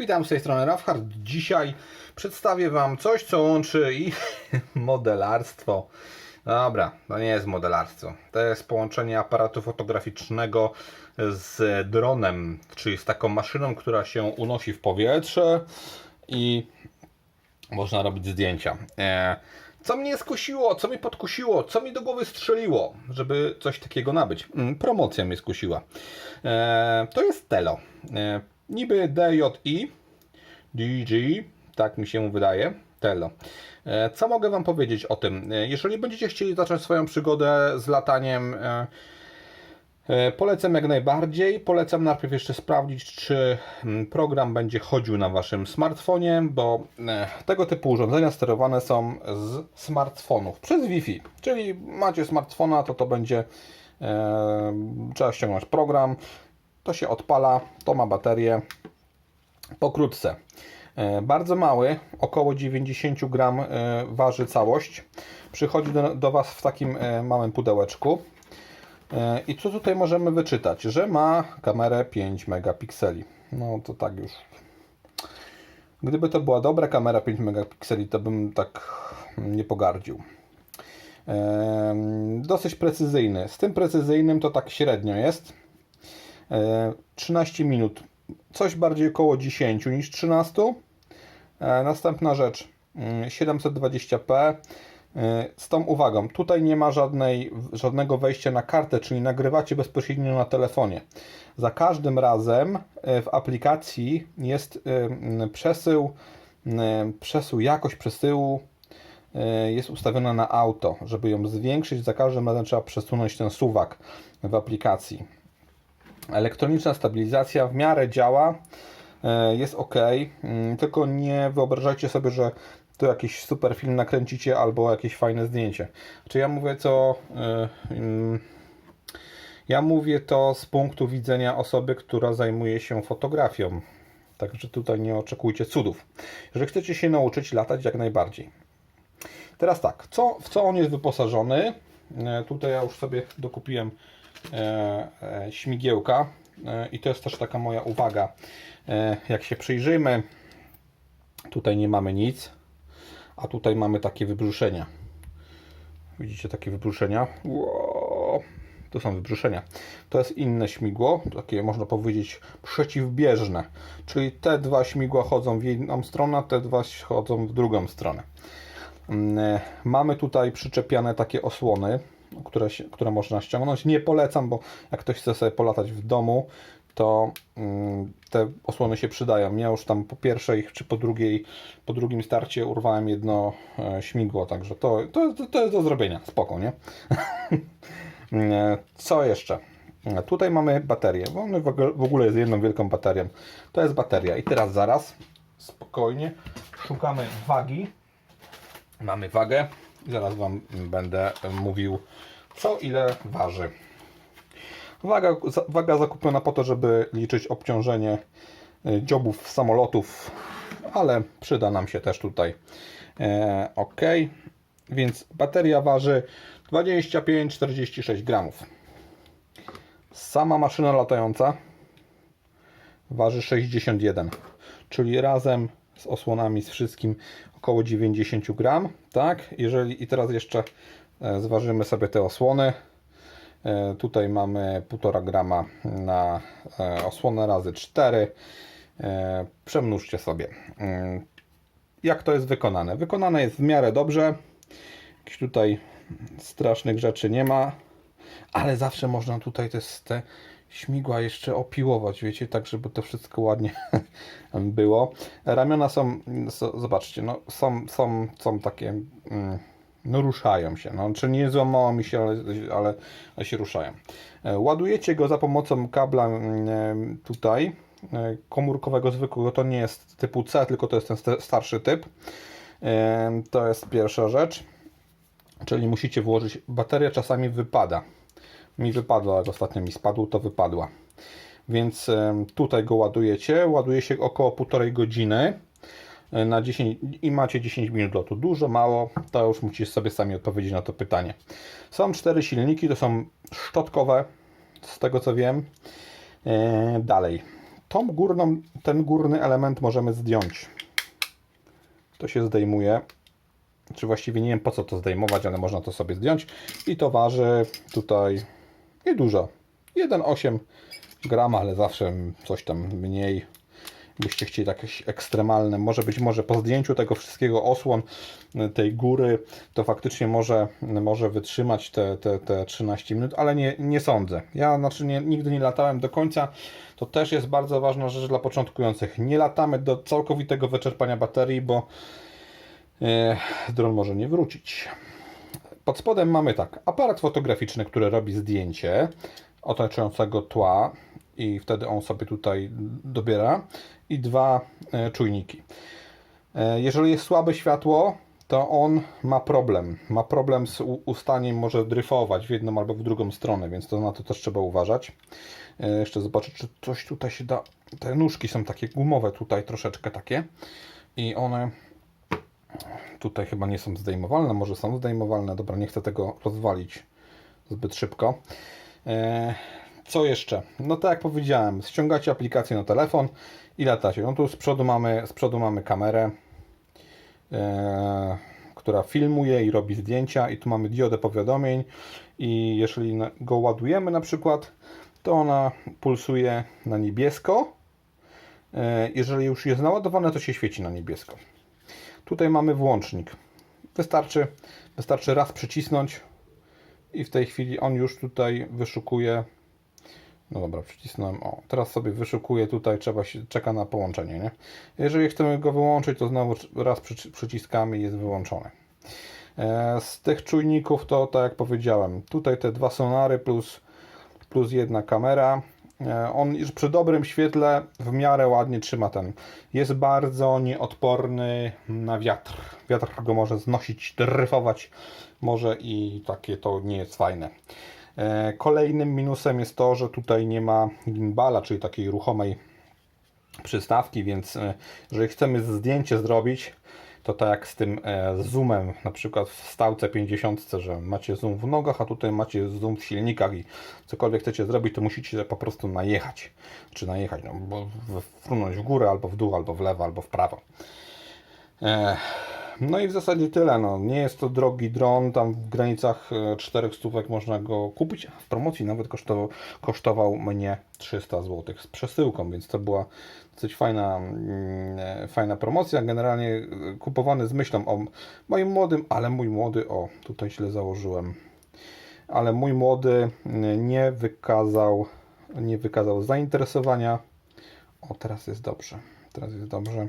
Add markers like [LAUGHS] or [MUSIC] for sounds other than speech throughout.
Witam z tej strony Rafhard. Dzisiaj przedstawię Wam coś, co łączy i [LAUGHS] modelarstwo. Dobra, to nie jest modelarstwo. To jest połączenie aparatu fotograficznego z dronem, czyli z taką maszyną, która się unosi w powietrze i można robić zdjęcia. E, Co mnie skusiło, co mnie podkusiło, co mi do głowy strzeliło, żeby coś takiego nabyć? Mm, Promocja mnie skusiła. E, To jest Telo. Niby DJI, DG, tak mi się wydaje, Telo. E, Co mogę Wam powiedzieć o tym? E, Jeżeli będziecie chcieli zacząć swoją przygodę z lataniem e, Polecam jak najbardziej. Polecam najpierw jeszcze sprawdzić, czy mm, program będzie chodził na Waszym smartfonie, bo tego typu urządzenia sterowane są z smartfonów przez Wi-Fi. Czyli macie smartfona, to to będzie trzeba ściągnąć program, to się odpala, to ma baterię. Pokrótce. E, Bardzo mały, około 90 gram e, waży całość. Przychodzi do, do Was w takim e, małym pudełeczku. I co tutaj możemy wyczytać? Że ma kamerę 5 megapikseli. No to tak już. Gdyby to była dobra kamera 5 megapikseli, to bym tak nie pogardził. Dosyć precyzyjny. Z tym precyzyjnym to tak średnio jest. E, 13 minut. Coś bardziej około 10 niż 13. E, Następna rzecz. mm, 720p. E, Z tą uwagą, tutaj nie ma żadnej, żadnego wejścia na kartę, czyli nagrywacie bezpośrednio na telefonie. Za każdym razem e, w aplikacji jest e, przesył, przesył, jakość przesyłu e, jest ustawiona na auto. Żeby ją zwiększyć, za każdym razem trzeba przesunąć ten suwak w aplikacji. Elektroniczna stabilizacja w miarę działa, e, jest ok, mm, tylko nie wyobrażajcie sobie, że tu jakiś super film nakręcicie albo jakieś fajne zdjęcie. Czy ja mówię to. e, mm, Ja mówię to z punktu widzenia osoby, która zajmuje się fotografią. Także tutaj nie oczekujcie cudów. Jeżeli chcecie się nauczyć latać, jak najbardziej. Teraz tak, co, w co on jest wyposażony? E, Tutaj ja już sobie dokupiłem śmigiełka e, i to jest też taka moja uwaga. E, jak się przyjrzymy, tutaj nie mamy nic, a tutaj mamy takie wybrzuszenia. Widzicie takie wybrzuszenia? To są wybrzuszenia. To jest inne śmigło, takie można powiedzieć przeciwbieżne. Czyli te dwa śmigła chodzą w jedną stronę, te dwa chodzą w drugą stronę. Mm, Mamy tutaj przyczepiane takie osłony, które, które można ściągnąć. Nie polecam, bo jak ktoś chce sobie polatać w domu, to mm, te osłony się przydają. Ja już tam po pierwszej czy po drugiej, po drugim starcie urwałem jedno e, śmigło, także to, to, to jest do zrobienia. Spoko, nie? [LAUGHS] E, Co jeszcze? E, Tutaj mamy baterię, bo on w ogóle- jest jedną wielką baterią. To jest bateria. I teraz zaraz, spokojnie, szukamy wagi. Mamy wagę zaraz Wam będę mówił, co ile waży. Waga, waga zakupiona po to, żeby liczyć obciążenie y, dziobów samolotów, ale przyda nam się też tutaj. E, ok, więc bateria waży 25-46 gramów. Sama maszyna latająca waży 61, czyli razem z osłonami, z wszystkim około 90 gram, tak? Jeżeli i teraz jeszcze e, zważymy sobie te osłony. E, Tutaj mamy 1,5 grama na e, osłonę razy 4. E, Przemnóżcie sobie. Mm, Jak to jest wykonane? Wykonane jest w miarę dobrze. Jakichś tutaj strasznych rzeczy nie ma, ale zawsze można tutaj te, te śmigła jeszcze opiłować, wiecie, tak żeby to wszystko ładnie [LAUGHS] było. Ramiona są, zobaczcie, no, są, są, są takie, mm, no ruszają się, no, czy nie złamało mi się, ale, ale, ale się ruszają. E, Ładujecie go za pomocą kabla mm, tutaj, e, komórkowego zwykłego, to nie jest typu C, tylko to jest ten sta- starszy typ. E, To jest pierwsza rzecz. Czyli musicie włożyć. Bateria czasami wypada. Mi wypadła, jak ostatnio mi spadł, to wypadła. Więc tutaj go ładujecie. Ładuje się około półtorej godziny e, na 10 i macie 10 minut lotu. Dużo, mało, to już musicie sobie sami odpowiedzieć na to pytanie. Są cztery silniki, to są szczotkowe, z tego co wiem. E, dalej. tą górną, ten górny element możemy zdjąć. To się zdejmuje. Czy właściwie nie wiem po co to zdejmować, ale można to sobie zdjąć. I to waży tutaj niedużo. 1,8 grama, ale zawsze coś tam mniej. Byście chcieli jakieś ekstremalne, może być może po zdjęciu tego wszystkiego osłon y, tej góry, to faktycznie może, może wytrzymać te, te, te 13 minut, ale nie, nie sądzę. Ja znaczy nie, nigdy nie latałem do końca. To też jest bardzo ważna rzecz dla początkujących. Nie latamy do całkowitego wyczerpania baterii, bo e, dron może nie wrócić. Pod spodem mamy tak, aparat fotograficzny, który robi zdjęcie otaczającego tła i wtedy on sobie tutaj dobiera i dwa e, czujniki. E, Jeżeli jest słabe światło, to on ma problem. Ma problem z ustaniem, może dryfować w jedną albo w drugą stronę, więc to na to też trzeba uważać. E, Jeszcze zobaczę, czy coś tutaj się da. Te nóżki są takie gumowe, tutaj troszeczkę takie i one tutaj chyba nie są zdejmowalne, może są zdejmowalne. Dobra, nie chcę tego rozwalić zbyt szybko. E, Co jeszcze? No tak jak powiedziałem, ściągacie aplikację na telefon i latacie. No tu z przodu mamy, z przodu mamy kamerę, e, która filmuje i robi zdjęcia i tu mamy diodę powiadomień i jeżeli go ładujemy na przykład, to ona pulsuje na niebiesko. E, Jeżeli już jest naładowane, to się świeci na niebiesko. Tutaj mamy włącznik. Wystarczy, wystarczy raz przycisnąć i w tej chwili on już tutaj wyszukuje. No dobra, przycisnąłem. O, teraz sobie wyszukuje tutaj, trzeba się, czeka na połączenie, nie? Jeżeli chcemy go wyłączyć, to znowu raz przyci- przyciskamy jest wyłączony. E, Z tych czujników to tak jak powiedziałem, tutaj te dwa sonary plus, plus jedna kamera. E, On już przy dobrym świetle w miarę ładnie trzyma ten. Jest bardzo nieodporny na wiatr. Wiatr go może znosić, dryfować może i takie to nie jest fajne. E, Kolejnym minusem jest to, że tutaj nie ma gimbala, czyli takiej ruchomej przystawki, więc e, jeżeli chcemy zdjęcie zrobić, to tak jak z tym e, zoomem, na przykład w stałce 50, że macie zoom w nogach, a tutaj macie zoom w silnikach i cokolwiek chcecie zrobić, to musicie po prostu najechać. Czy najechać, no, bo w- frunąć w górę, albo w dół, albo w lewo, albo w prawo. E, No i w zasadzie tyle. No. Nie jest to drogi dron, tam w granicach e, 4 stówek można go kupić. W promocji nawet kosztował, kosztował mnie 300 zł z przesyłką, więc to była dosyć fajna, mm, e, fajna promocja. Generalnie e, kupowany z myślą o moim młodym, ale mój młody, o tutaj źle założyłem, ale mój młody mm, nie wykazał, nie wykazał zainteresowania. O, teraz jest dobrze. Teraz jest dobrze.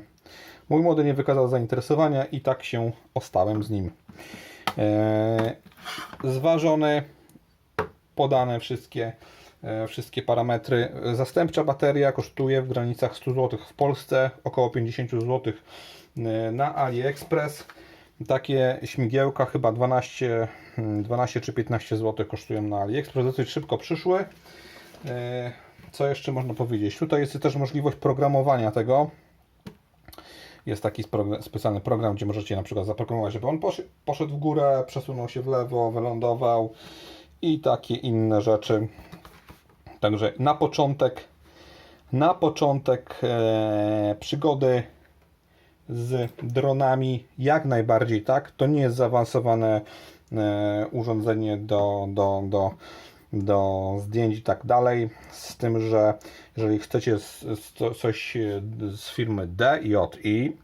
Mój młody nie wykazał zainteresowania i tak się ostałem z nim. Eee, zważony, podane wszystkie, e, wszystkie parametry. Zastępcza bateria kosztuje w granicach 100 zł w Polsce, około 50 zł e, na AliExpress. Takie śmigiełka chyba 12, mm, 12 czy 15 zł kosztują na AliExpress. Dosyć szybko przyszły. E, Co jeszcze można powiedzieć? Tutaj jest też możliwość programowania tego. Jest taki specjalny program, gdzie możecie na przykład zaprogramować, żeby on poszedł w górę, przesunął się w lewo, wylądował i takie inne rzeczy. Także na początek, na początek e, przygody z dronami jak najbardziej tak. To nie jest zaawansowane e, urządzenie do, do, do, do zdjęć i tak dalej. Z tym, że jeżeli chcecie coś e, z firmy DJI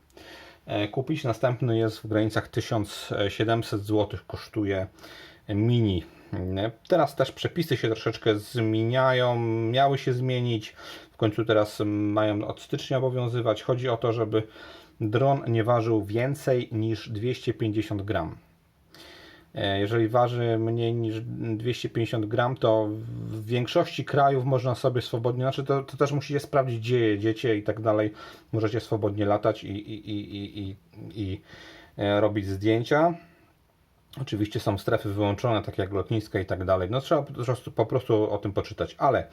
e, kupić, następny jest w granicach 1700 zł kosztuje mini. E, Teraz też przepisy się troszeczkę zmieniają, miały się zmienić. W końcu teraz mają od stycznia obowiązywać. Chodzi o to, żeby dron nie ważył więcej niż 250 gram. E, Jeżeli waży mniej niż 250 gram, to w większości krajów można sobie swobodnie, znaczy to, to też musicie sprawdzić, gdzie jedziecie i tak dalej. Możecie swobodnie latać i, i, i, i, i, i e, robić zdjęcia. Oczywiście są strefy wyłączone, takie jak lotniska i tak dalej. No trzeba po prostu, o tym poczytać. Ale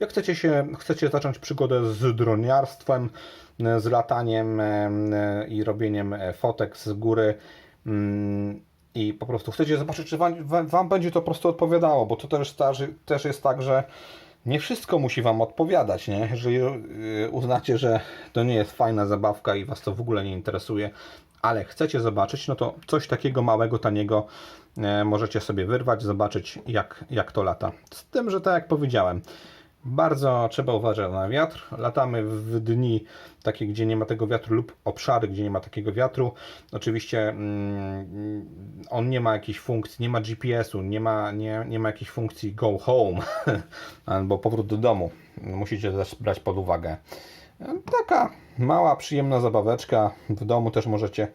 jak chcecie się, chcecie zacząć przygodę z droniarstwem, z lataniem i robieniem e, fotek z góry mm, i po prostu chcecie zobaczyć, czy wam, wam- będzie to po prostu odpowiadało, bo to też, też jest tak, że nie wszystko musi Wam odpowiadać, nie? Jeżeli yy, uznacie, że to nie jest fajna zabawka i Was to w ogóle nie interesuje, ale chcecie zobaczyć, no to coś takiego małego, taniego e, możecie sobie wyrwać, zobaczyć jak, jak to lata. Z tym, że tak jak powiedziałem, bardzo trzeba uważać na wiatr. Latamy w dni takie, gdzie nie ma tego wiatru lub obszary, gdzie nie ma takiego wiatru. Oczywiście mm, on nie ma jakiejś funkcji, nie ma GPS-u, nie ma, nie, nie ma jakiejś funkcji go home [LAUGHS] albo powrót do domu. Musicie też brać pod uwagę. Taka mała, przyjemna zabaweczka. W domu też możecie.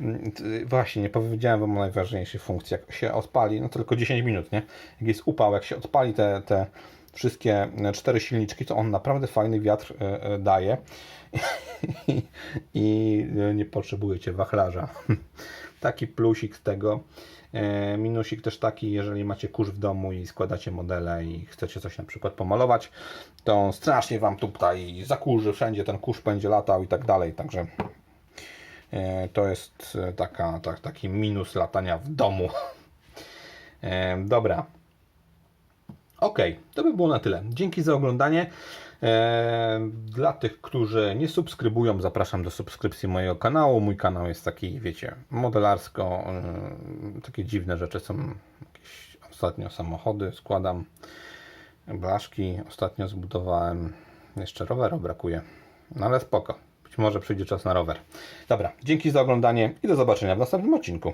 mm, Właśnie, nie powiedziałem Wam o najważniejszej funkcji. Jak się odpali, no to tylko 10 minut, nie? Jak jest upał, jak się odpali te, te wszystkie e, cztery silniczki, to on naprawdę fajny wiatr e, e, daje. [LAUGHS] I, nie potrzebujecie wachlarza. [LAUGHS] Taki plusik z tego. Minusik też taki, jeżeli macie kurz w domu i składacie modele i chcecie coś na przykład pomalować, to strasznie Wam tutaj zakurzy, wszędzie ten kurz będzie latał i tak dalej, także to jest taka, tak, taki minus latania w domu. [LAUGHS] Dobra. Ok, to by było na tyle. Dzięki za oglądanie. E, Dla tych, którzy nie subskrybują, zapraszam do subskrypcji mojego kanału. Mój kanał jest taki, wiecie, modelarsko. e, Takie dziwne rzeczy są. Jakieś ostatnio samochody składam, blaszki. Ostatnio zbudowałem. Jeszcze roweru brakuje. No ale spoko. Być może przyjdzie czas na rower. Dobra, dzięki za oglądanie i do zobaczenia w następnym odcinku.